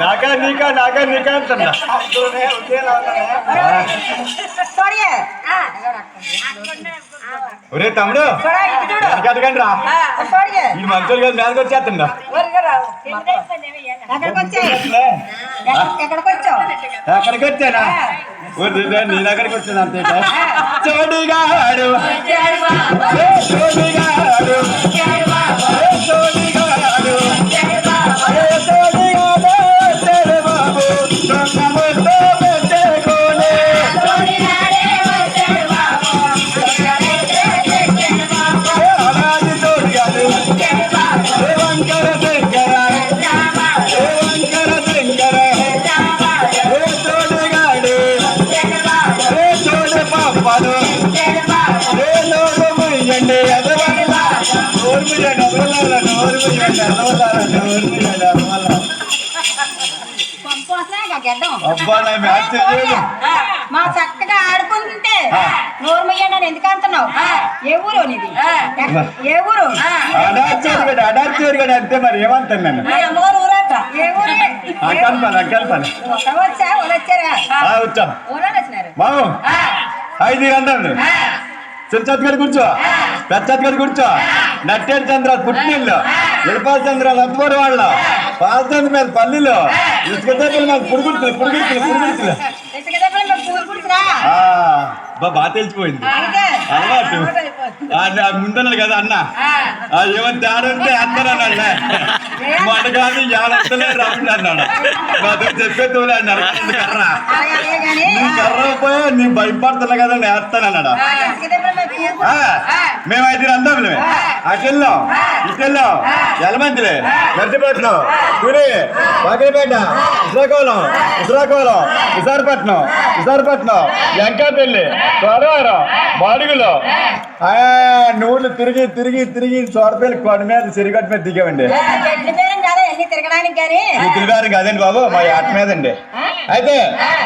నాకా నీకా నాకా నీకా అంటున్నా. ఒరే తమ్ముడు ఎక్కడికండి రా. ఈ మంచోళ్ళు కదా మేరకు వచ్చేస్తుందా? ఎక్కడికి వచ్చానా? నేను అక్కడికి వచ్చాను అంతే చోడిగాడు చోడిగాడు మా చక్కగా ఆడుకుంటుంటే నోరు మొయ్యండి అని ఎందుకు అంటున్నావు ఏ ఊరు నీది ఏ ఊరు అంతే మరి ఏమంటాను నేను అమ్మగారు ఊరట ఏ ఊరు అక్కల పని అక్కల పని వచ్చా వచ్చారా బాబు ఐదు అంటాను చిన్నచత్ గారు కూర్చో పెద్దచత్ గారు కూర్చో. నట్టేడు చంద్ర పుట్టినిల్లు ఇలపాల చంద్ర లబ్బోరు వాళ్ళ పాలచంద్ర మీద పల్లిలో ఇసుక దగ్గర మీద పురుగుడుతులు పురుగుడుతులు పురుగుడుతులు దెబ్బలు బాగా తెలిసిపోయింది. అలవాటు. ముందన్నాడు కదా అన్న. ఆ, ఏమని తేడా ఉంటే కాదు యాలంతలే రాముడు అన్నాడు. మాతో చెప్పే తోలే అన్నాడు కర్ర. అలాగే కానీ నీ కర్ర పోయా? నీ భయపడుతున్నా కదా నేస్తానన్నాడు ఇసుక దెబ్బలు మేము పూలు ఆ, మేము ఐదు అందాంలే అటు వెళ్ళాం ఇటు వెళ్ళాం ఎలమంతిలే గడ్డిపట్నం పురి పగిలిపేట శ్రీకాకుళం శ్రీకాకుళం విశాఖపట్నం విశాఖపట్నం వెంకటపల్లి త్వరవరం బాడుగులో నూళ్ళు తిరిగి తిరిగి తిరిగి చోరపల్లి కొండ మీద సిరిగట్టు మీద దిగామండి. ఎన్ని తిరగడానికి తిరిగారు కదండి బాబు మా ఆట మీద అండి అయితే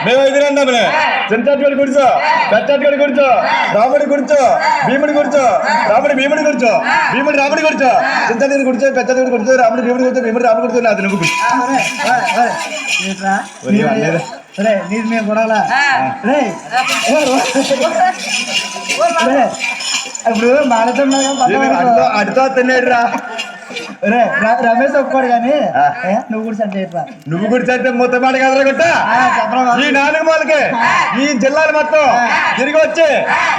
మేము ఎదురందాములే చింతట్టుగడి కూర్చో పెద్దట్టుగడి కూర్చో రాముడి కూర్చో భీముడి కూర్చో రాముడి భీముడి కూర్చో భీముడి రాముడి కూర్చో చింతట్టుగడి కూర్చో పెద్దట్టుగడి కూర్చో రాముడి భీముడి కూర్చో భీముడి రాముడి కూర్చో అది నువ్వు. నీది మేము కూడా రే ఇప్పుడు ఏమి అడితో తిన్నాడు ర- రమేష్ ఒప్పుకోడు కానీ నువ్వు కూడా సెట్ చేయట్రా నువ్వు కూడా మొత్తం మాట కదరా కొట్ట చెప్పరా ఈ నాలుగు మాలకి ఈ జిల్లాలు మొత్తం తిరిగి వచ్చి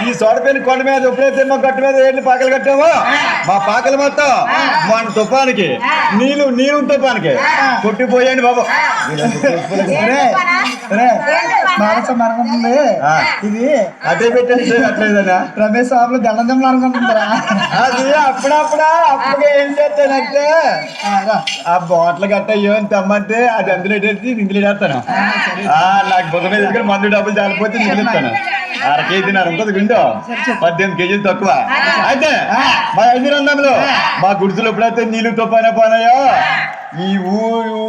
ఈ సోడపల్లి కొండ మీద ఎప్పుడైతే మా గట్టు మీద ఏళ్ళు పాకలు కట్టామో మా పాకలు మొత్తం మన తుఫానికి నీళ్ళు నీళ్ళు తుఫానికి కొట్టిపోయాడు బాబు. ఇది అదే పెట్టండి అట్లేదనా రమేష్ షాప్లో గల్లం దెమ్మలు అనుకుంటుందిరా అది అప్పుడప్పుడా అప్పుడు ఏం చేస్తానంటే ఆ బాటిల్ గట్ట ఏమని తెమ్మంటే అది అందులో వేసి ఇందులో వేస్తాను. ఆ, నాకు బుధ మీద దగ్గర మందు డబ్బులు చాలిపోతే మిగిలిస్తాను అర కేజీ నర ఉంటుంది గుండో. పద్దెనిమిది కేజీలు తక్కువ. అయితే మా ఐదురందంలో మా గుడిసెలు ఎప్పుడైతే నీళ్ళు తప్పైనా పోనాయో ఈ ఊరు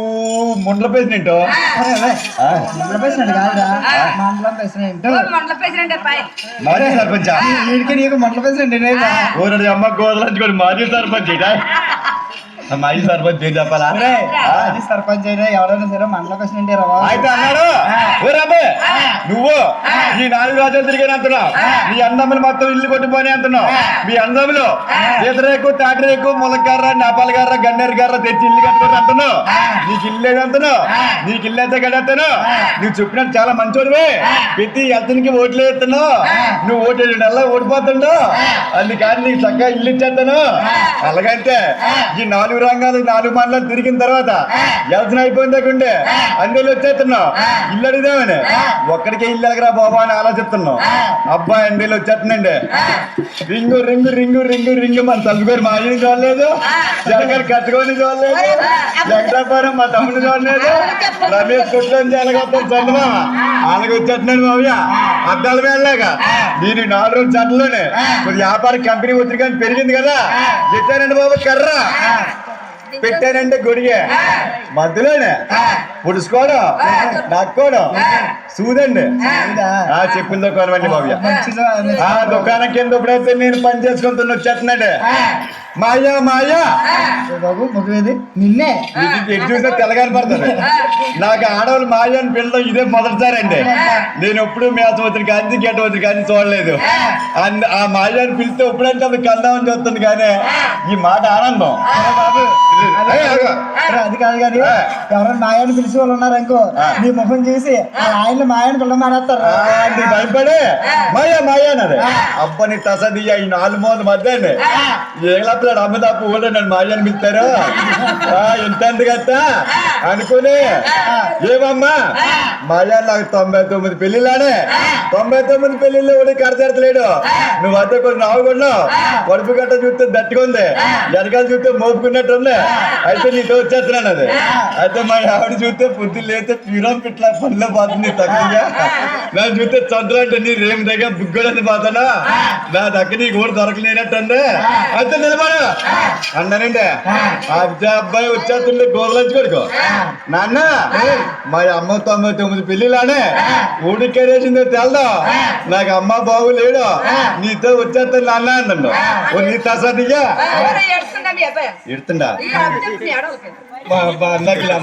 ముండ్ల పేసినట్టు మండల ప్రెసిడెంట్ కాదురా. మండలం ప్రెసిడెంట్ మండల ప్రెసిడెంట్ అబ్బాయి మాజీ సర్పంచ్? వీడికి నీకు మండల నేనేరా ఊరడి అమ్మ గోదలంచుకోండి మాజీ సర్పంచ్ ఇట. మాజీ సర్పంచ్ ఏం చెప్పాలా? మాజీ సర్పంచ్ అయినా ఎవరైనా సరే రా బాబు. అయితే అన్నాడు. నువ్వు ఈ నాలుగు రోజులు తిరిగాను అంటున్నావు. మీ అందములు మొత్తం ఇల్లు కొట్టిపోయి అంటున్నావు. మీ అందములు ఈతరేకు తాటరేకు ములకర్ర నేపాల గర్ర గన్నేరు గర్ర తెచ్చి ఇల్లు కట్టుకొని అంటున్నావు. నీకు ఇల్లు ఏది అంటున్నావు. నీకు ఇల్లు అయితే కడతాను నువ్వు చెప్పినట్టు చాలా మంచోడివే. ప్రతి అతనికి ఓట్లు వేస్తున్నావు. నువ్వు ఓటు వేయడం ఓడిపోతుండవు అందుకని నీకు చక్కగా ఇల్లు ఇచ్చేస్తాను. అలాగంటే ఈ నాలుగు నాలుగు రంగాలు నాలుగు మండలాలు తిరిగిన తర్వాత అయిపోయిన దగ్గర అందులో వచ్చేస్తున్నావు. ఇల్లు అడిగిదామని ఒక్కడికే ఇల్లు ఎలగరా బాబా అని ఆలోచిస్తున్నావు. అబ్బాయి అండి వచ్చేస్తుందండి ring ring ring ring ring. మన తల్లిగారు మా ఆయన చూడలేదు. జనగారు కట్టుకొని చూడలేదు. వెంకటాపురం మా తమ్ముడు చూడలేదు. రమేష్ కుట్లని జనగొత్తం చంద్రమా అలాగే వచ్చేస్తున్నాడు మావయ్య అద్దాల వెళ్ళాక నేను ఈ నాలుగు రోజుల చట్టలోనే వ్యాపార కంపెనీ ఒత్తిడి కానీ పెరిగింది కదా. పెట్టానండి బాబు కర్ర. పెట్టానంటే గొడిగే. మధ్యలోనే. పుడుచుకోవడం నక్కోవడం సూదండి. ఆ. చెప్పులతో కొనవండి బాబు. ఆ. దుకాణం కింద ఎప్పుడైతే నేను పని చేసుకుంటున్నా వచ్చేస్తున్నాడు మాయా మాయా. బాబు మొదలేది? నిన్నే. ఎటు చూసినా తెల్లగాని పడుతుంది. నాకు ఆడవాళ్ళు మాయా అని పిల్లలు ఇదే మొదటిసారి అండి నేను ఎప్పుడు మేత వచ్చిన కానీ గెట వచ్చిన కానీ చూడలేదు. అండ్ ఆ మాయా అని పిలిస్తే ఎప్పుడంటే అది కల్దామని చూస్తుంది కానీ ఈ మాట ఆనందం. బాబు అది. కాదు కానీ. ఎవరైనా మాయాన్ని పిలిచి వాళ్ళు ఉన్నారు అనుకో. నీ ముఖం చూసి ఆయన మాయాన్ని పిల్ల మానేస్తారు. భయపడే. మాయా మాయా అన్నది. అబ్బ నీ తసదియ్య ఈ నాలుగు మూడు మధ్య అండి ఏలప్పుడు అమ్మదాపు కూడా నన్ను మాయా అని పిలుస్తారు? ఆ, కదా అనుకుని. ఏమమ్మా? మాయా నాకు తొంభై తొమ్మిది పెళ్ళిలానే తొంభై తొమ్మిది పెళ్ళిళ్ళు కూడా కడతెడతలేడు నువ్వు అదే కొన్ని నావుకున్నావు కడుపు గట్ట చూస్తే దట్టుగా ఉంది. వెనకాల చూస్తే మోపుకున్నట్టుంది. అయితే నీతో వచ్చేస్తున్నాను అది. అయితే మా ఆవిడ చూస్తే బుద్ధి లేతే పీరం పిట్ల పనిలో పోతుంది తక్కువగా. నన్ను చూస్తే చంద్ర అంటే నీ రేమి దగ్గర బుగ్గడని పోతానా? నా దగ్గర నీకు కూడా దొరకలేనట్టుంది. అయితే నిలబడ. అన్నానండి అబ్జా అబ్బాయి వచ్చేస్తుండే గోదలంచి కొడుకో నాన్న మా అమ్మ తొంభై తొమ్మిది పెళ్ళిలానే ఊడికేసిందో తెల్దా? నాకు అమ్మ బాబు లేడు. నీతో వచ్చేస్తాను నాన్న అన్నాడు. ఓ నీ అబ్బాయి? ఏడవకు. మా- అన్నకి